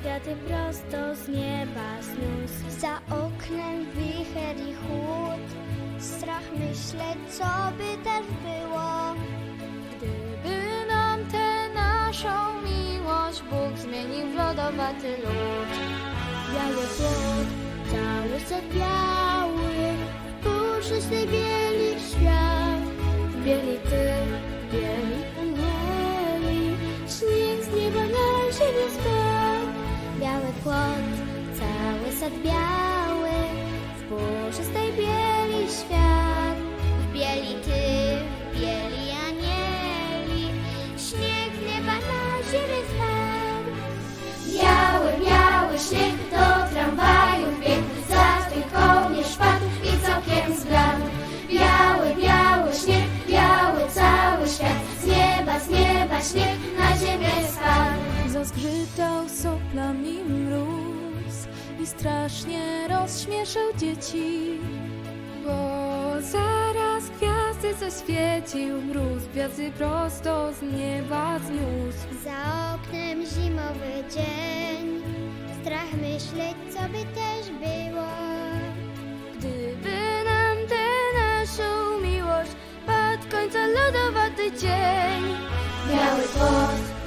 kwiaty prosto z nieba znósł. Za oknem wicher i chłód, strach myśleć, co by też było. Gdyby nam tę naszą miłość Bóg zmienił w lodowaty lód. Biały płot, cały set biały, w puszystej bieli świat. Bieli ty, sad biały, w puszystej bieli świat. W bieli ty, w bieli anieli, śnieg nieba na ziemię spadł. Biały, biały śnieg do tramwajów biegł, za tych kołnierz padł i całkiem zbladł. Biały, biały śnieg, biały cały świat, z nieba, z nieba śnieg na ziemię spadł. Zazgrzytał soplami mróz strasznie rozśmieszył dzieci, bo zaraz gwiazdy zaświecił mróz, gwiazdy prosto z nieba zniósł. Za oknem zimowy dzień, strach myśleć, co by też było. Gdyby nam tę naszą miłość padł końca lodowaty dzień. Biały płot,